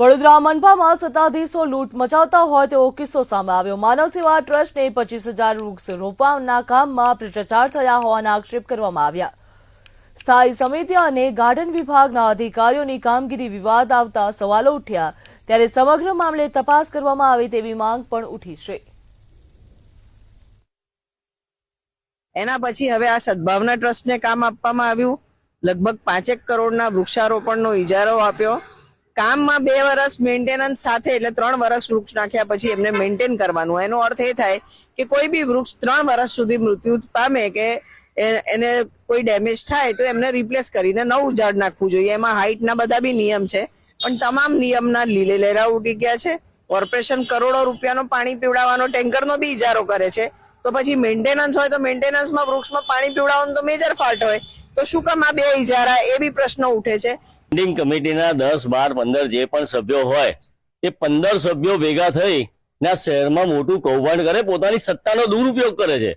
વડોદરા મનપામાં સત્તાધીશો લૂંટ મચાવતા હોય તેવો કિસ્સો સામે આવ્યો. માનવ સેવા ટ્રસ્ટને પચીસ હજાર વૃક્ષ રોપવાના કામમાં ભ્રષ્ટાચાર થયા હોવાના આક્ષેપ કરવામાં આવ્યા. સ્થાયી સમિતિ અને ગાર્ડન વિભાગના અધિકારીઓની કામગીરી વિવાદ આવતા સવાલો ઉઠ્યા. ત્યારે સમગ્ર મામલે તપાસ કરવામાં આવે તેવી માંગ પણ ઉઠી છે. એના પછી હવે આ સદભાવના ટ્રસ્ટને કામ આપવામાં આવ્યું. લગભગ પાંચેક કરોડના વૃક્ષારોપણનો ઇજારો આપ્યો. કામમાં બે વર્ષ મેન્ટેનન્સ સાથે એટલે ત્રણ વર્ષ વૃક્ષ નાખ્યા પછી એમને મેન્ટેન કરવાનું. એનો અર્થ એ થાય કે કોઈ બી વૃક્ષ ત્રણ વર્ષ સુધી મૃત્યુ પામે કે એને કોઈ ડેમેજ થાય તો એમને રિપ્લેસ કરીને નવું ઝાડ નાખવું જોઈએ. એમાં હાઇટના બધા બી નિયમ છે, પણ તમામ નિયમના લીલે લેરા ઉડી ગયા છે. કોર્પોરેશન કરોડો રૂપિયાનો પાણી પીવડાવવાનો ટેન્કરનો બી ઇજારો કરે છે. તો પછી મેન્ટેનન્સ હોય તો મેન્ટેનન્સમાં વૃક્ષમાં પાણી પીવડાવવાનો તો મેજર ફાલ્ટ હોય. તો શું કામ આ બે ઇજારા? એ બી પ્રશ્ન ઉઠે છે. સ્ટેન્ડિંગ કમિટીના દસ, બાર, પંદર જે પણ સભ્યો હોય, એ પંદર સભ્યો ભેગા થઈ ના શહેરમાં મોટું કૌભાંડ કરે, પોતાની સત્તાનો દુરુપયોગ કરે છે.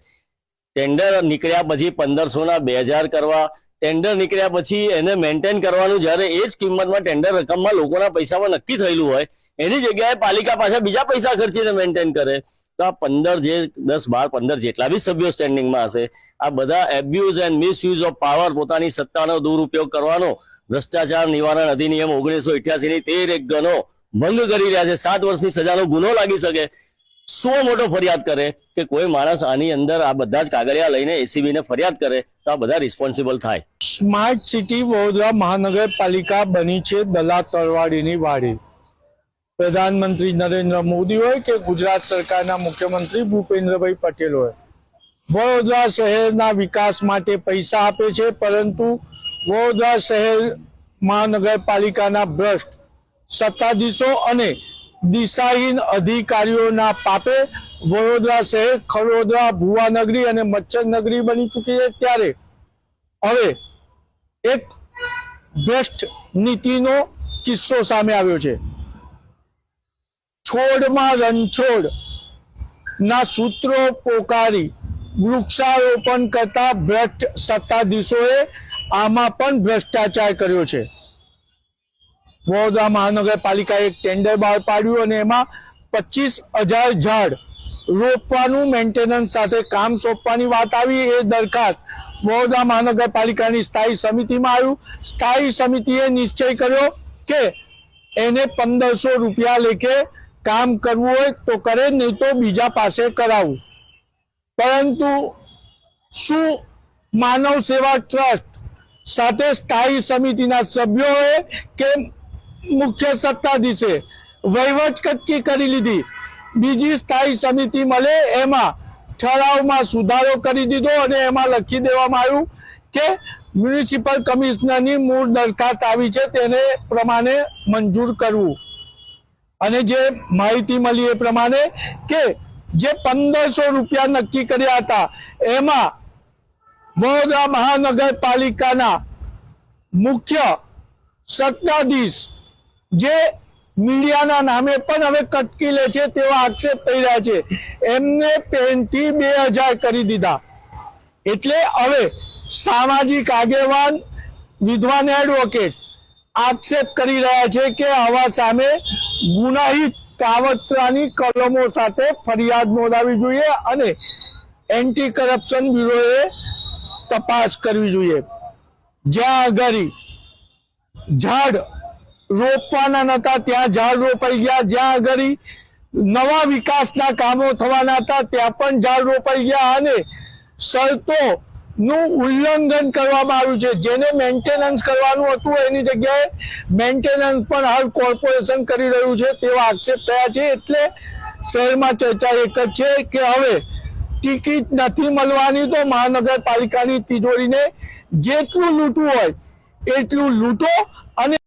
ટેન્ડર નીકળ્યા પછી પંદરસો ના બે હજાર કરવા, ટેન્ડર નીકળ્યા પછી એને મેન્ટેન કરવાનું, જ્યારે એ જ કિંમતમાં ટેન્ડર રકમમાં લોકોના પૈસામાં નક્કી થયેલું હોય, એની જગ્યાએ પાલિકા પાછા બીજા પૈસા ખર્ચીને મેન્ટેન કરે. તો આ પંદર જે, દસ, બાર, પંદર જેટલા બી સભ્યો સ્ટેન્ડિંગમાં હશે, આ બધા abuse and misuse of power પોતાની સત્તાનો દુરુપયોગ કરવાનો ભ્રષ્ટાચાર નિવારણ અધિનિયમ ઓગણીસો ની તેર એક ગનો ભંગ કરી રહ્યા છે. સાત વર્ષની સજાનો ગુનો લાગી શકે. શું મોટો ફરિયાદ કરે કે કોઈ માણસ આની અંદર આ બધા જ કાગળિયા લઈને એસીબી ને ફરિયાદ કરે તો આ બધા રિસ્પોન્સિબલ થાય. સ્માર્ટ સિટી વડોદરા મહાનગરપાલિકા બની છે દલા તરવાડીની વાડી. પ્રધાનમંત્રી નરેન્દ્ર મોદી હોય કે ગુજરાત સરકારના મુખ્યમંત્રી ભૂપેન્દ્રભાઈ પટેલ હોય. વડોદરા શહેરના વિકાસ માટે પૈસા આપે છે, પરંતુ વડોદરા શહેર મહાનગરપાલિકાના ભ્રષ્ટ સત્તાધીશો અને દિશાહીન અધિકારીઓના પાપે વડોદરા શહેર ખડોદરા, ભુવાનગરી અને મચ્છર નગરી બની ચૂકી છે. ત્યારે હવે એક ભ્રષ્ટ નીતિનો કિસ્સો સામે આવ્યો છે. છોડમાં રણછોડ. ના સૂત્રો પોકારી. વૃક્ષારોપણ કરતા ભ્રષ્ટ સત્તાધીશોએ આમાં પણ ભ્રષ્ટાચાર કર્યો છે. વડોદરા મહાનગરપાલિકાએ એક ટેન્ડર બહાર પાડ્યું અને એમાં પચીસ હજાર ઝાડ રોપવાનું મેન્ટેનન્સ સાથે કામ સોંપવાની વાત આવી. એ દરખાસ્ત વડોદરા મહાનગરપાલિકાની સ્થાયી સમિતિમાં આવ્યું. સ્થાયી સમિતિએ નિશ્ચય કર્યો કે એને પંદરસો રૂપિયા લેખે કામ કરવું હોય તો કરે, નહીં તો બીજા પાસે કરાવવું પરંતુ શું માનવ સેવા ટ્રસ્ટ સાથે સ્થાયી સમિતિના સભ્યોએ કે મુખ્ય સત્તાધીશે? વહીવટ કક્કી કરી લીધી. બીજી સ્થાયી સમિતિ મળે, એમાં ઠરાવમાં સુધારો કરી દીધો અને એમાં લખી દેવામાં આવ્યું કે મ્યુનિસિપલ કમિશનરની મૂળ દરખાસ્ત આવી છે, તેને પ્રમાણે મંજૂર કરવું. અને જે માહિતી મળી એ પ્રમાણે કે જે પંદરસો રૂપિયા નક્કી કર્યા હતા, એમાં વડોદરા મહાનગરપાલિકાના મુખ્ય સત્તાધીશ જે મીડિયાના નામે પણ હવે કટકી લે છે તેવા આક્ષેપ થઈ રહ્યા છે. એમને પેનથી બે હજાર કરી દીધા. એટલે હવે સામાજિક આગેવાન વિદ્વાન એડવોકેટ આક્ષેપ કરી રહ્યા છે કે આવા સામે ગુનાહિત કાવતરાની કલમો સાથે ફરિયાદ નોંધાવી જોઈએ અને એન્ટી કરપ્શન બ્યુરોએ તપાસ કરવી જોઈએ. જ્યાં આગળ ઝાડ રોપવાના નતા, ત્યાં ઝાડ રોપાઈ ગયા. જ્યાં આગળ નવા વિકાસના કામો થવાના હતા, ત્યાં પણ ઝાડ રોપાઈ ગયા અને શરતો નું ઉલ્લંઘન કરવામાં આવ્યું છે. જેને મેન્ટેનન્સ કરવાનું હતું, એની જગ્યાએ મેન્ટેનન્સ પણ હાલ કોર્પોરેશન કરી રહ્યું છે તેવા આક્ષેપ થયા છે. એટલે શહેરમાં ચર્ચા એક જ છે કે હવે ટિકિટ નથી મળવાની તો મહાનગરપાલિકાની તિજોરીને જેટલું લૂંટવું હોય એટલું લૂંટો અને